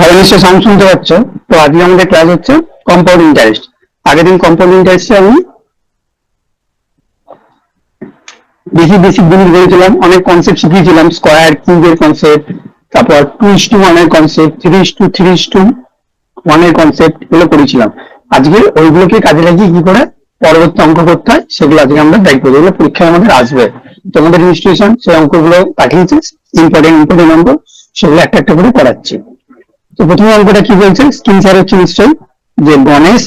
সবাই নিশ্চয় সাউন্ড শুনতে পাচ্ছ। তো আজকে আমাদের ক্লাস হচ্ছে কম্পাউন্ড ইন্টারেস্ট আগের দিন কম্পাউন্ড ইন্টারেস্টে আমি বেশি বেসিক জিনিস বলেছিলাম অনেক কনসেপ্ট শিখিয়েছিলাম স্কোয়ার কিউবের কনসেপ্ট তারপর টু ইস টু ওয়ানের concept three is to three is to ওয়ানের কনসেপ্ট এগুলো করেছিলাম। আজকে ওইগুলোকে কাজে লাগিয়ে কি করে পরবর্তী অঙ্ক করতে হয়, সেগুলো আজকে আমরা দেখব যেগুলো পরীক্ষায় আমাদের আসবে। তোমাদের ইনস্টিটিউশন সেই অঙ্কগুলো পাঠিয়েছে ইম্পর্টেন্ট ইম্পর্টেন্ট অঙ্ক, সেগুলো একটা একটা করে করাচ্ছি তো প্রথমে অঙ্কটা কি বলছে? স্ক্রিন শেয়ার হচ্ছে নিশ্চয়ই যে গণেশ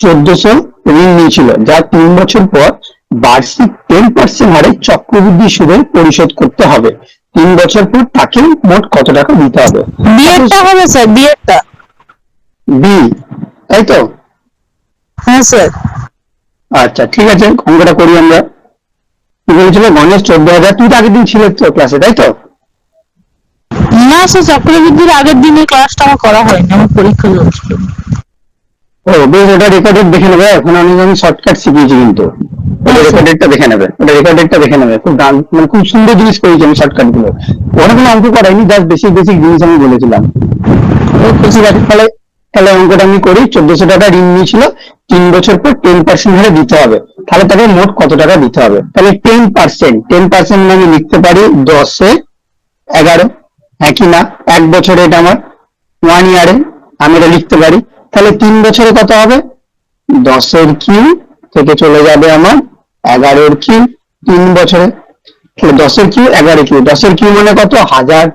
চোদ্দশো ঋণ নিয়েছিল যা তিন বছর পর বার্ষিক টেন পার্সেন্ট হারে চক্রবৃদ্ধি সুদে পরিশোধ করতে হবে। তিন বছর পর তাকে মোট কত টাকা দিতে হবে? বিয়েরটা হবে স্যার বিয়েরটা বি তাই তো? হ্যাঁ স্যার। আচ্ছা ঠিক আছে অঙ্কটা করি আমরা। কি বলেছিল? গণেশ চোদ্দ হাজার তুই তো আগের দিন ছিল তো ক্লাসে তাই তো? না স্যার চক্রবৃদ্ধির আগের দিনের ক্লাসটা আমার করা হয়নি আমার পরীক্ষা চলছিল। ও বেশ ওটা রেকর্ডেড দেখে নেবে। এখন আমি আমি শর্টকাট শিখিয়েছি কিন্তু। ওটা আচ্ছা। রেকর্ডেডটা দেখে নেবে। ওটা রেকর্ডেডটা দেখে নেবে। খুব গান মানে খুব সুন্দর জিনিস করেছি আমি শর্টকাটগুলো ওরা কোনো অঙ্ক করাইনি জাস্ট বেসিক বেসিক জিনিস আমি বলেছিলাম। ঠিক আছে তাহলে তাহলে অঙ্কটা আমি করি। চোদ্দশো টাকা ঋণ নিয়েছিল। তিন বছর পর টেন পার্সেন্ট হারে দিতে হবে। তাহলে তাকে মোট কত টাকা দিতে হবে? তাহলে টেন পার্সেন্ট টেন পার্সেন্ট আমি লিখতে পারি দশে এগারো। হ্যাঁ না? এক বছরে এটা আমার ওয়ান ইয়ারে আমি এটা লিখতে পারি। তাহলে তিন বছরে কত হবে? দশের কিউ থেকে চলে যাবে আমার এগারোর কিউ তিন বছরে। তাহলে দশের কিউ এগারো কিউ। দশের কিউ মানে কত? হাজার।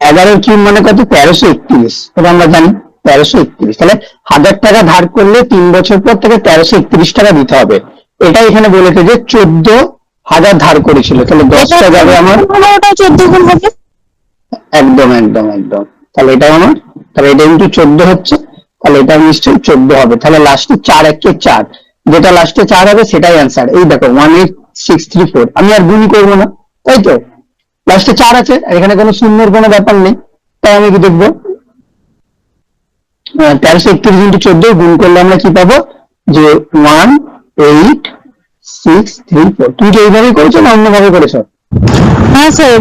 এগারোর কিউ মানে কত? তেরোশো একত্রিশ। এটা আমরা জানি, তেরোশো একত্রিশ। তাহলে হাজার টাকা ধার করলে তিন বছর পর থেকে তেরোশো একত্রিশ টাকা দিতে হবে। এটা এখানে বলেছে যে চোদ্দ হাজার ধার করেছিল তাহলে দশটা যাবে আমার ওটা চোদ্দ গুণ হবে? একদম একদম একদম। তাহলে এটা আমার তাহলে এটা কিন্তু চোদ্দ হচ্ছে তাহলে এটা নিশ্চয়ই চোদ্দ হবে। তাহলে লাস্টে চার একে চার। যেটা লাস্টে চার হবে সেটাই অ্যান্সার এই দেখো one eight six three four আমি আর গুণই করব না তাই তো? লাস্টে চার আছে আর এখানে কোনো শূন্যর কোনো ব্যাপার নেই তাই আমি কি দেখব? তেরোশো একত্রিশ ইন্টু চোদ্দ গুণ করলে আমরা কি পাবো? যে one eight six three four তুমি কি এইভাবেই করেছ না অন্যভাবে করেছ? হ্যাঁ স্যার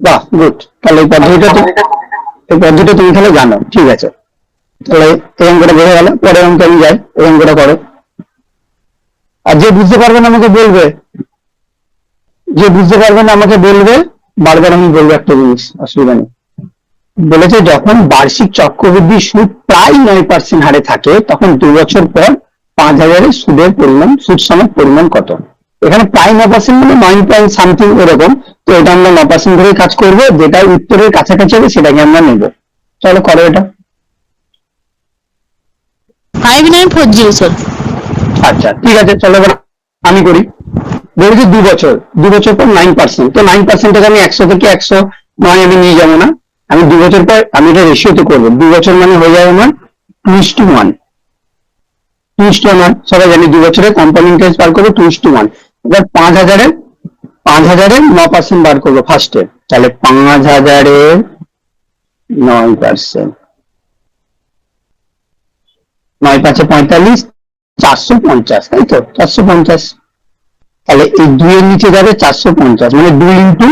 বাহ গুড তাহলে এই পদ্ধতিটা তো এই পদ্ধতিটা তুমি তাহলে জানো। ঠিক আছে। তাহলে এই অঙ্কটা বোঝা গেল। পরের অঙ্কে আমি যাই। এই অঙ্কটা করো। আর যে বুঝতে পারবে না আমাকে বলবে যে বুঝতে পারবে না আমাকে বলবে বারবার আমি বলব একটা জিনিস অসুবিধা নেই। বলেছে যখন বার্ষিক চক্রবৃদ্ধি সুদ প্রায় নয় পার্সেন্ট হারে থাকে তখন দু বছর পর পাঁচ হাজারের সুদের পরিমাণ সুদ সমেত পরিমাণ কত? এখানে প্রায় ন পার্সেন্ট মানে নাইন পয়েন্ট সামথিং এরকম তো এটা আমরা ন পার্সেন্ট ধরে কাজ করব যেটা উত্তরের কাছাকাছি হবে সেটাকে আমরা নেব। চলো করো এটা। Five nine four zero sir আচ্ছা ঠিক আছে চলো এবার আমি করি। বলেছি দু বছর দু বছর পর নাইন পার্সেন্ট তো নাইন পার্সেন্টটাকে আমি একশো থেকে একশো নয় আমি নিয়ে যাব না। আমি দু বছর পর আমি এটা রেশিওতে করব। দু বছর মানে হয়ে যাবে আমার two is to one two is to one সবাই জানি, দু বছরে কোম্পানি ইন্টারেস্ট বার করব টু ইস টু ওয়ান এবার পাঁচ হাজারের পাঁচ হাজারের ন পার্সেন্ট বার করব ফার্স্টে তাহলে পাঁচ হাজারের নয় পার্সেন্ট নয় পাঁচে পঁয়তাল্লিশ, চারশো পঞ্চাশ, তাই তো? চারশো পঞ্চাশ। তাহলে এই দুইয়ের নিচে যাবে চারশো পঞ্চাশ মানে দুই ইন্টু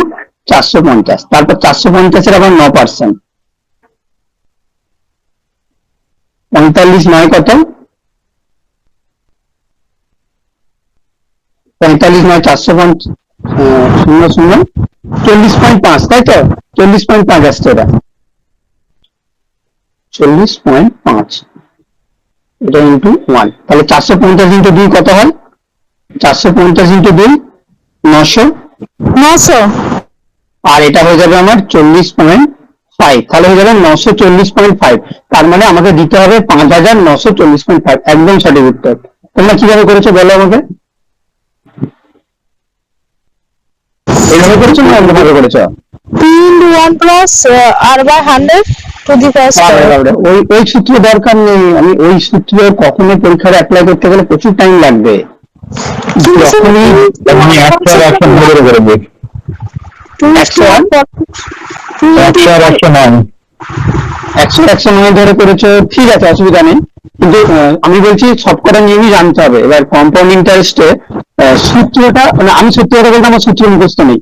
চারশো পঞ্চাশ। তারপর চারশো পঞ্চাশের আবার ন পার্সেন্ট পঁয়তাল্লিশ নয় কত? পঁয়তাল্লিশ নয় চারশো পঞ্চাশ শূন্য শূন্য। চল্লিশ পয়েন্ট পাঁচ তাই তো? চল্লিশ পয়েন্ট পাঁচ আসছে এটা চল্লিশ পয়েন্ট পাঁচ। এটা ইন্টু ওয়ান তাহলে চারশো পঞ্চাশ ইন্টু দুই কত হয়? চারশো পঞ্চাশ ইন্টু দুই নশো। নশো। আর এটা হয়ে যাবে আমার চল্লিশ পয়েন্ট ফাইভ তাহলে হয়ে যাবে নশো চল্লিশ পয়েন্ট ফাইভ তার মানে আমাকে দিতে হবে পাঁচ হাজার নশো চল্লিশ পয়েন্ট ফাইভ একদম সঠিক উত্তর। তোমরা কীভাবে করেছ বলো আমাকে? এইভাবে করেছ না অন্যভাবে করেছ? ওই ওই সূত্র দরকার নেই। আমি ওই সূত্র কখনো পরীক্ষায় অ্যাপ্লাই করতে গেলে প্রচুর টাইম লাগবে। আমি একশো একশো নয়। করে একশো একশো ধরে করেছ ঠিক আছে অসুবিধা নেই। কিন্তু আমি বলছি সবকটা নিয়মই জানতে হবে। এবার কম্পাউন্ড ইন্টারেস্টে সূত্রটা মানে আমি সত্যি কথা বলতে আমার সূত্র মুখস্থ নেই।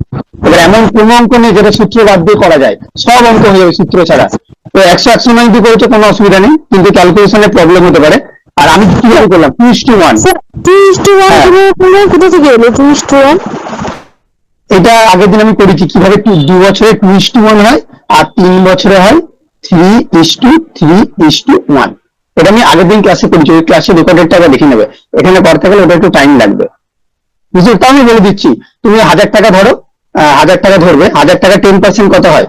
এবার এমন কোনো অঙ্ক নেই যেটা সূত্র বাদ দিয়ে করা যায়। সব অঙ্ক হয়ে যাবে সূত্র ছাড়া। তো একশো একশো দিয়ে করেছে কোনো অসুবিধা নেই কিন্তু ক্যালকুলেশনে প্রবলেম হতে পারে। আর আমি কীভাবে করলাম? Two to one two is to one হ্যাঁ। কোথা থেকে এলো? টু ইস টু ওয়ান এটা আগের দিন আমি করেছি। কীভাবে টু- দু বছরে টু ইস টু ওয়ান হয় আর তিন বছরে হয় three is to three is to one এটা আমি আগের দিন ক্লাসে করেছি। ওই ক্লাসে টাকা দেখে নেবে। এখানে করতে গেলে ওটা একটু টাইম লাগবে। তাও আমি বলে দিচ্ছি। তুমি হাজার টাকা ধরো হাজার টাকা ধরবে। হাজার টাকা টেন পার্সেন্ট কত হয়?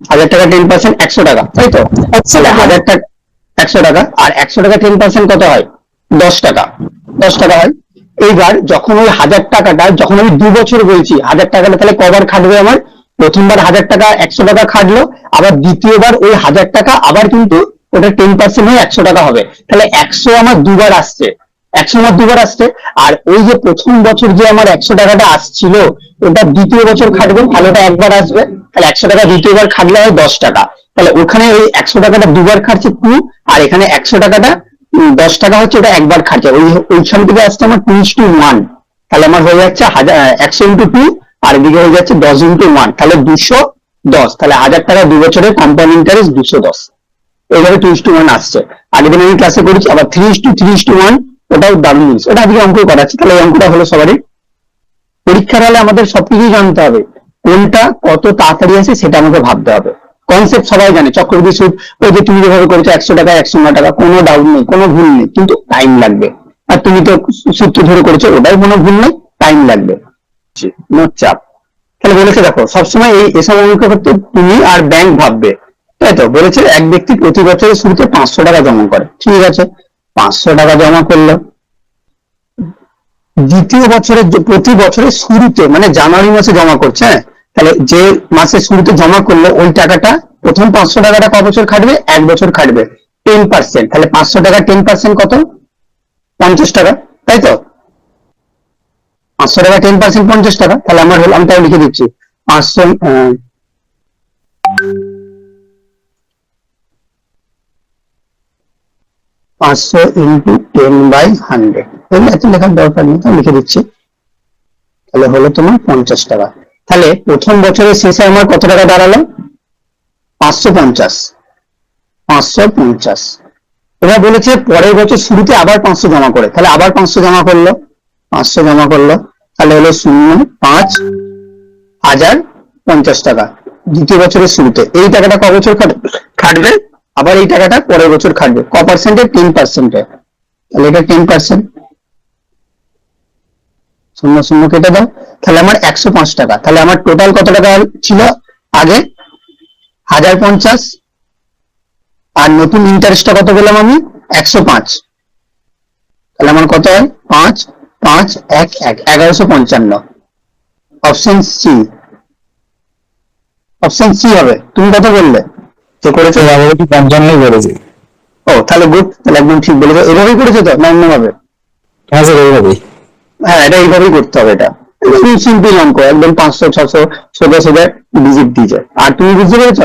হাজার টাকা টেন পার্সেন্ট একশো টাকা তাই তো। হাজার টাকা একশো টাকা। আর একশো টাকা টেন পার্সেন্ট কত হয়? দশ টাকা। দশ টাকা হয়। এইবার যখন ওই হাজার টাকাটা যখন আমি দু বছর বলছি হাজার টাকাটা তাহলে কবার খাটবে আমার? প্রথমবার হাজার টাকা একশো টাকা খাটলো আবার দ্বিতীয়বার ওই হাজার টাকা আবার কিন্তু ওটা টেন পার্সেন্ট হয়ে একশো টাকা হবে। তাহলে একশো আমার দুবার আসছে। একশো আমার দুবার আসছে। আর ওই যে প্রথম বছর যে আমার একশো টাকাটা আসছিল, ওটা দ্বিতীয় বছর খাটবে তাহলে ওটা একবার আসবে। তাহলে একশো টাকা দ্বিতীয়বার খাটলে হয় দশ টাকা। তাহলে ওখানে ওই একশো টাকাটা দুবার খাটছে টু, আর এখানে একশো টাকাটা দশ টাকা হচ্ছে ওটা একবার খাটছে। ওই, ওইখান থেকে আসছে আমার টু টু ওয়ান তাহলে আমার হয়ে যাচ্ছে হাজার একশো ইন্টু টু আর এদিকে হয়ে যাচ্ছে দশ ইন্টু ওয়ান তাহলে দুশো দশ। তাহলে হাজার টাকা দু বছরের কম্পাউন্ড ইন্টারেস্ট দুশো দশ। এইভাবে টু টু ওয়ান আসছে। আগের দিন আমি ক্লাসে করেছি আবার three to three to one ওটাও দারুণ জিনিস। ওটা আজকে অঙ্ক করাচ্ছি, তাহলে অঙ্কটা হলো সবারই। পরীক্ষার হলে আমাদের সবকিছু জানতে হবে, কোনটা কত তাড়াতাড়ি আসে সেটা আমাকে ভাবতে হবে। কনসেপ্ট সবাই জানে, চক্রবৃদ্ধি সুদ, ওই যে তুমি যেভাবে করেছ একশো টাকা, একশো নয় টাকা, কোনো ডাউট নেই, কোনো ভুল নেই, কিন্তু টাইম লাগবে। আর তুমি তো সূত্র ধরে করেছ, ওটাই কোনো ভুল নেই টাইম লাগবে। নো চাপ। তাহলে বলেছে দেখো, সবসময় এই এসব অঙ্ক করতে তুমি আর ব্যাংক ভাববে। তাই তো? বলেছে এক ব্যক্তি প্রতি বছরের শুরুতে পাঁচশো টাকা জমা করে। ঠিক আছে? পাঁচশো টাকা জমা করল। দ্বিতীয় বছরের প্রতি বছরের শুরুতে মানে জানুয়ারি মাসে জমা করছে হ্যাঁ? তাহলে যে মাসের শুরুতে জমা করল, ওই টাকাটা প্রথম পাঁচশো টাকাটা ক বছর খাটবে? এক বছর খাটবে। Ten percent. তাহলে পাঁচশো টাকা টেন পার্সেন্ট কত? পঞ্চাশ টাকা। তাই তো? পাঁচশো টাকা, টেন পার্সেন্ট, পঞ্চাশ টাকা। তাহলে আমার হলো আমি তাও লিখে দিচ্ছি। পাঁচশো পাঁচশো ইন্টু টেন বাই হান্ড্রেড এত লেখার দরকার নেই তাও লিখে দিচ্ছি। তাহলে হলো তোমার পঞ্চাশ টাকা। তাহলে প্রথম বছরের শেষে আমার কত টাকা দাঁড়াল? পাঁচশো পঞ্চাশ। পাঁচশো পঞ্চাশ। এবার বলেছে পরের বছর শুরুতে আবার পাঁচশো জমা করে। তাহলে আবার পাঁচশো জমা করল। পাঁচশো জমা করল। তাহলে হলো শূন্য, পাঁচ হাজার পঞ্চাশ টাকা। দ্বিতীয় বছরের শুরুতে। এই টাকাটা ক বছর খাট- খাটবে? আবার এই টাকাটা পরের বছর খাটবে। ক পার্সেন্টে টেন পার্সেন্টে তাহলে এটা টেন পার্সেন্ট শূন্য শূন্য কেটে দাও। তাহলে আমার একশো পাঁচ টাকা। তাহলে আমার টোটাল কত টাকা ছিল? আগে হাজার পঞ্চাশ। আর নতুন ইন্টারেস্টটা কত পেলাম আমি? একশো পাঁচ। তাহলে আমার কত হয়? পাঁচ পাঁচ, এক এক। এগারোশো পঞ্চান্ন। অপশন সি অপশন সি হবে। তুমি কত বললে? যে করেছ আমি কি পঞ্চান্নই করেছি? ও তাহলে গুড তাহলে একদম ঠিক বলেছ। এভাবেই করেছ তো? না অন্যভাবে হ্যাঁ স্যার এইভাবেই। হ্যাঁ এটা এইভাবেই করতে হবে এটা। সিম্পল অঙ্ক একদম পাঁচশো ছশো সোজা সোজা ডিজিট দিয়ে যায়। আর তুমি বুঝতে পেরেছ?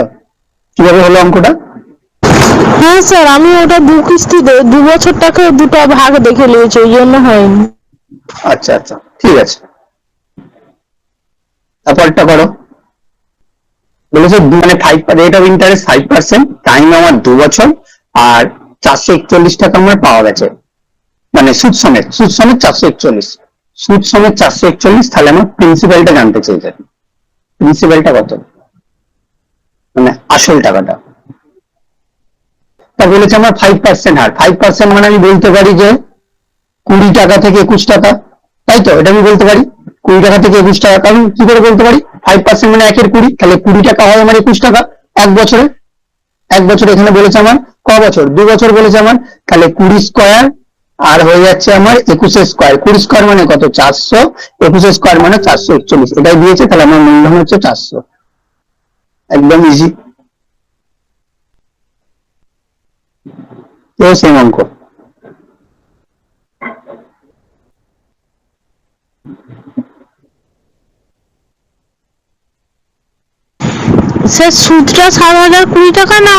কীভাবে হলো অঙ্কটা? হ্যাঁ স্যার আমি ওটা দু কিস্তিতে দু বছর টাকা দুটো ভাগ দেখে নিয়েছি ওই জন্য হয়নি। আচ্ছা আচ্ছা ঠিক আছে। তারপরটা করো। বলেছে মানে five rate of interest five percent time আমার দু বছর, আর চারশো একচল্লিশ টাকা আমার পাওয়া গেছে। মানে সুদ সমেত সুদ সমেত চারশো একচল্লিশ। সুদ সমেত চারশো একচল্লিশ, তাহলে আমার প্রিন্সিপালটা জানতে চেয়েছে। প্রিন্সিপালটা কত? মানে আসল টাকাটা। তা বলেছে আমার ফাইভ পার্সেন্ট হার। ফাইভ পার্সেন্ট মানে আমি বলতে পারি যে কুড়ি টাকা থেকে একুশ টাকা। তাই তো? এটা আমি বলতে পারি। কুড়ি টাকা থেকে একুশ টাকা। কারণ কি করে বলতে পারি? ফাইভ পার্সেন্ট মানে একের কুড়ি। তাহলে কুড়ি টাকা হয় আমার একুশ টাকা। এক বছরে। এক বছর এখানে বলেছে আমার ক বছর? দু বছর বলেছে আমার। তাহলে কুড়ি স্কোয়ার আর হয়ে যাচ্ছে আমার একুশে স্কোয়ার কুড়ি স্কোয়ার মানে কত? চারশো। একুশে স্কোয়ার মানে চারশো একচল্লিশ। এটাই দিয়েছে, তাহলে আমার মূলধন হচ্ছে চারশো। একদম ইজি তো সেম অঙ্ক। স্যার, সুদটা সাত হাজার কুড়ি টাকা না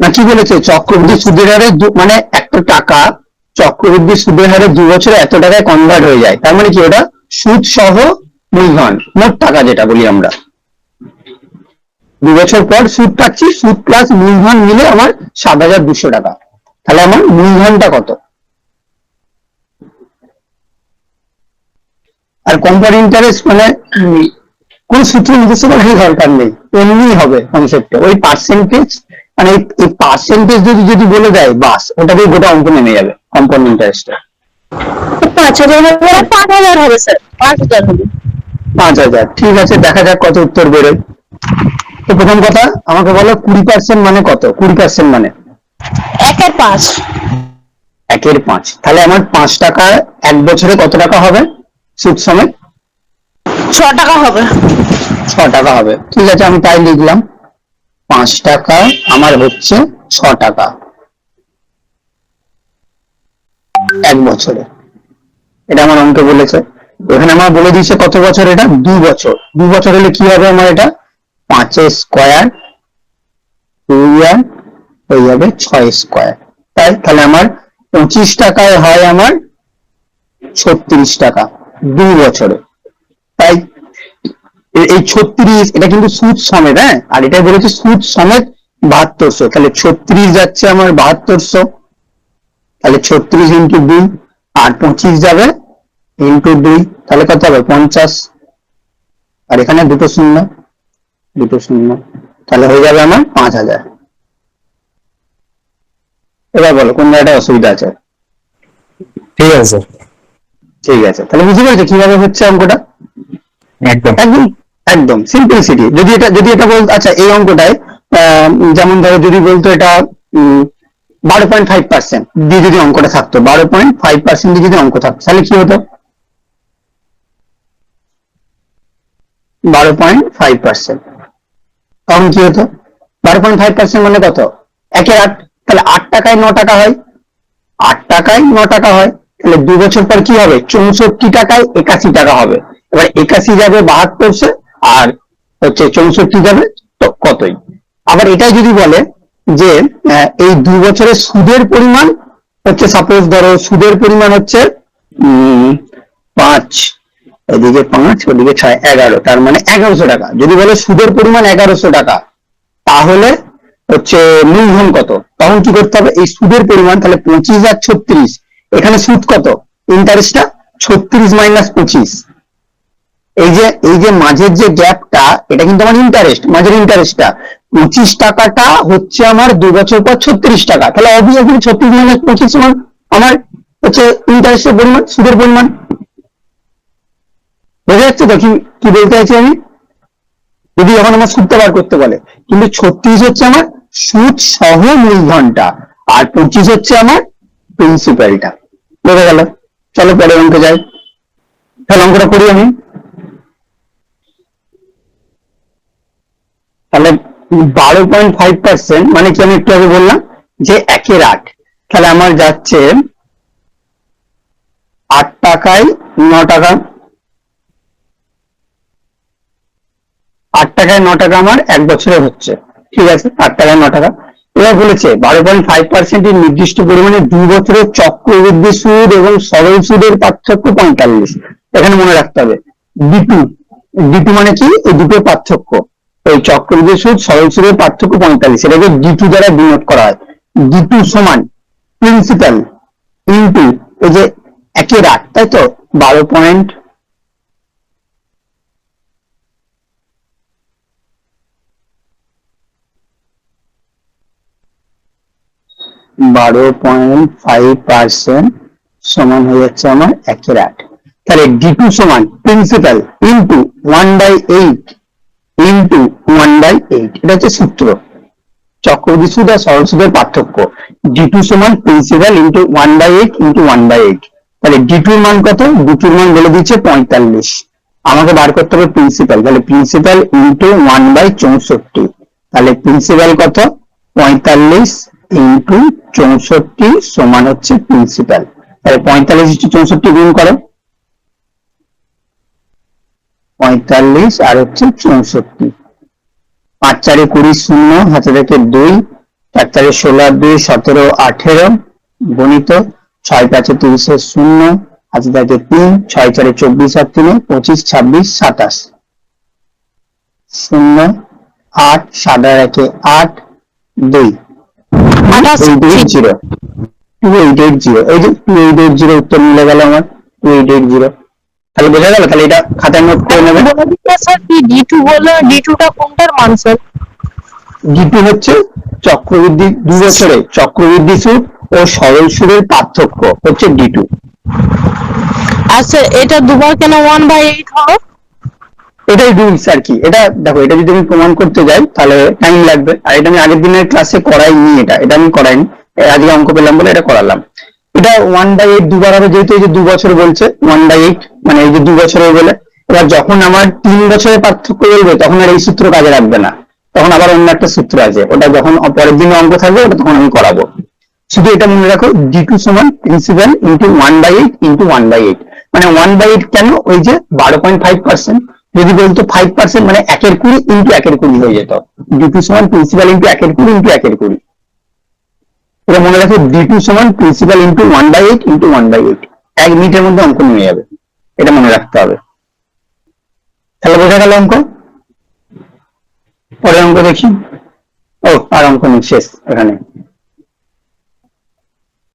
না, কি বলেছে? চক্রবৃদ্ধি সুদের হারে মানে একটা টাকা, চক্রবৃদ্ধি সুদের হারে দু বছরে এত টাকায় কনভার্ট হয়ে যায়। তার মানে কি ওটা? সুদ সহ মূলধন মোট টাকা যেটা বলি আমরা। দু বছর পর সুদ পাচ্ছি, সুদ প্লাস মূলধন মিলে আমার সাত হাজার দুশো টাকা। তাহলে আমার মূলধনটা কত? আর কম্পাউন্ড ইন্টারেস্ট মানে কোন সূত্র নিজস্ব করার দরকার নেই। এমনি হবে কনসেপ্টে ওই পার্সেন্টেজ মানে এই- পার্সেন্টেজ যদি যদি বলে দেয় বাস ওটাতেই গোটা অঙ্ক নেমে যাবে কম্পাউন্ড ইন্টারেস্টটা পাঁচ হাজার হবে পাঁচ হাজার হবে স্যার পাঁচ হাজার হবে। পাঁচ হাজার। ঠিক আছে দেখা যাক কত উত্তর বেরোয়। তো প্রথম কথা আমাকে বলো কুড়ি পার্সেন্ট মানে কত? কুড়ি পার্সেন্ট মানে? একের পাঁচ। একের পাঁচ। তাহলে আমার পাঁচ টাকা এক বছরে কত টাকা হবে? সুদ সমেত? ছ টাকা হবে। টাকা হবে। ঠিক আছে, আমি তাই লিখলাম। পাঁচ টাকা, আমার হচ্ছে ছ টাকা। এক বছরে। এটা আমার অঙ্কে বলেছে। এখানে আমার বলে দিয়েছে কত বছর এটা? দু বছর। দু বছর হলে কি হবে আমার এটা? পাঁচের স্কোয়ার ইয়ার হয়ে যাবে ছয় স্কোয়ার। তাই তাহলে আমার পঁচিশ টাকায় হয় আমার ছত্রিশ টাকা দু বছরে। তাই এই ছত্রিশ এটা কিন্তু সুদ সমেত হ্যাঁ? আর এটাই বলেছে সুদ সমেত বাহাত্তরশো। তাহলে ছত্রিশ যাচ্ছে আমার বাহাত্তরশো। তাহলে ছত্রিশ ইন্টু দুই আর পঁচিশ যাবে ইন্টু দুই। তাহলে কত হবে? পঞ্চাশ। আর এখানে দুটো শূন্য দুটো শূন্য। তাহলে হয়ে যাবে আমার পাঁচ হাজার। এবার বলো কোন জায়গাটা অসুবিধা আছে? ঠিক আছে। ঠিক আছে। তাহলে বুঝতে পেরেছ কীভাবে হচ্ছে অঙ্কটা? একদম। একদম। একদম সিম্পলিসিটি যদি এটা যদি এটা বলতো আচ্ছা এই অঙ্কটায় যেমন ধরো যদি বলতো এটা বারো পয়েন্ট ফাইভ পার্সেন্ট দিয়ে যদি অঙ্কটা থাকতো, বারো পয়েন্ট ফাইভ পার্সেন্ট দিয়ে যদি অঙ্ক থাকতো, তাহলে কি হতো? বারো পয়েন্ট ফাইভ পার্সেন্ট তখন কি হতো? বারো পয়েন্ট ফাইভ পার্সেন্ট মানে কত? একের আট। তাহলে আট টাকায় ন টাকা হয়। আট টাকায় ন টাকা হয়। তাহলে দু বছর পর কি হবে? চৌষট্টি টাকায় একাশি টাকা হবে। এবার একাশি যাবে বাহাত্তরশো আর হচ্ছে চৌষট্টি যাবে, তো কতই? আবার এটাই যদি বলে যে এই দু বছরের সুদের পরিমাণ হচ্ছে সাপোজ ধরো সুদের পরিমাণ হচ্ছে পাঁচ, এদিকে পাঁচ, ওদিকে ছয়, এগারো, তার মানে এগারোশো টাকা। যদি বলে সুদের পরিমাণ এগারোশো টাকা, তাহলে হচ্ছে মূলধন কত? তখন কি করতে হবে? এই সুদের পরিমাণ তাহলে পঁচিশ আর ছত্রিশ। এখানে সুদ কত? ইন্টারেস্টটা ছত্রিশ মাইনাস পঁচিশ। এই যে এই যে মাঝের যে গ্যাপটা এটা কিন্তু আমার ইন্টারেস্ট মাঝের ইন্টারেস্টটা পঁচিশ টাকাটা হচ্ছে আমার দু বছর পর ছত্রিশ টাকা। তাহলে অবভিয়াসলি ছত্রিশ মাইনাস পঁচিশ সমান আমার হচ্ছে ইন্টারেস্টের পরিমাণ, সুদের পরিমাণ। বোঝা যাচ্ছে তো কি বলতে চাইছি আমি? যদি এখন আমার সুদটা বার করতে বলে। কিন্তু ছত্রিশ হচ্ছে আমার সুদ সহ মূলধনটা, আর পঁচিশ হচ্ছে আমার প্রিন্সিপালটা বোঝা গেল? চলো পরের অঙ্কে যাই। তাহলে অঙ্কটা করি আমি। তাহলে বারো পয়েন্ট ফাইভ পার্সেন্ট মানে কি আমি একটু আগে বললাম? যে একের আট। তাহলে আমার যাচ্ছে আট টাকায় ন টাকা। আট টাকায় ন টাকা আমার এক বছরে হচ্ছে। ঠিক আছে? আট টাকায় ন টাকা। এবার বলেছে বারো পয়েন্ট ফাইভ পার্সেন্টের নির্দিষ্ট পরিমাণে দুই বছরের চক্রবৃদ্ধি সুদ এবং সরল সুদের পার্থক্য পঁয়তাল্লিশ। এখানে মনে রাখতে হবে। ডিটু ডিটু মানে কি? এই দুটোর পার্থক্য। এই চক্রবৃদ্ধি সুদ সরল সুদের পার্থক্য পঁয়তাল্লিশ এটাকে ডিটু দ্বারা বিনোট করা হয়। ডিটু সমান প্রিন্সিপাল ইন্টু এই যে একের আট, তাই তো? বারো পয়েন্ট বারো পয়েন্ট ফাইভ পার্সেন্ট সমান হয়ে যাচ্ছে আমার একের আট। তাহলে ডি টু সমান principal into one by eight into one by eight এটা হচ্ছে সূত্র। চক্রবৃদ্ধি সুদ আর সরল সুদের পার্থক্য। ডি টু সমান principal into one by eight into one by eight তাহলে ডি টুর মান কত? ডি মান বলে দিচ্ছে পঁয়তাল্লিশ। আমাকে বার করতে হবে প্রিন্সিপাল তাহলে প্রিন্সিপাল ইন্টু ওয়ান বাই চৌষট্টি। তাহলে প্রিন্সিপাল কত? পঁয়তাল্লিশ ইন্টু চৌষট্টি সমান হচ্ছে প্রিন্সিপাল তাহলে পঁয়তাল্লিশ ইন্টু চৌষট্টি গুণ করো। পঁয়তাল্লিশ আর হচ্ছে চৌষট্টি। পাঁচ চারে কুড়ি শূন্য হাতে থেকে দুই চার চারে ষোলো আর দুই সতেরো আঠেরো গণিত ছয় পাঁচে তিরিশে শূন্য হাতে থাকে তিন ছয় চারে চব্বিশ আর তিনে পঁচিশ ছাব্বিশ সাতাশ। শূন্য আট আর একে আট দুই। Zero. Two eight eight zero. এই যে টু এইট এইট জিরো উত্তর মিলে গেল আমার। Two eight eight zero. তাহলে বোঝা গেল তাহলে এটা খাতায় নোট করে নেবে। স্যার ডি টু বলে ডি টুটা কোনটার মান স্যার ডিপি হচ্ছে চক্রবৃদ্ধি দু বছরে চক্রবৃদ্ধি সুদ ও সরল সুদের পার্থক্য হচ্ছে ডি টু স্যার এটা দুবার কেন ওয়ান বাই এইট হলো? এটাই রুলস আর কি। এটা দেখো এটা যদি আমি প্রমাণ করতে যাই তাহলে টাইম লাগবে। আর এটা আমি আগের দিনের ক্লাসে করাইনি এটা এটা আমি করাইনি। আজকে অঙ্ক পেলাম বলে এটা করালাম। এটা ওয়ান বাই এইট দুবার হবে, যেহেতু এই যে দু বছর বলছে ওয়ান বাই এইট মানে এই যে দু বছরের বলে এবার যখন আমার তিন বছরের পার্থক্য বলবে তখন আর এই সূত্র কাজে রাখবে না। তখন আবার অন্য একটা সূত্র আছে। ওটা যখন পরের দিনে অঙ্ক থাকবে, ওটা তখন আমি করাবো। শুধু এটা মনে রাখো ডি টু সমান principal into one by eight into one by eight মানে ওয়ান বাই এইট কেন? ওই যে বারো পয়েন্ট ফাইভ পার্সেন্ট যদি বলতো ফাইভ পার্সেন্ট মানে একের কুড়ি ইন্টু একের কুড়ি হয়ে যেত। ডি টু সমান প্রিন্সিপাল ইন্টু একের কুড়ি ইন্টু একের কুড়ি। এটা মনে রাখো ডি টু সমান principal into one by eight into one by eight এক মিনিটের মধ্যে অঙ্ক নিয়ে যাবে। এটা মনে রাখতে হবে। তাহলে বোঝা গেল অঙ্ক? পরের অঙ্ক দেখি। ও, আর অঙ্ক নেই, শেষ, এখানে।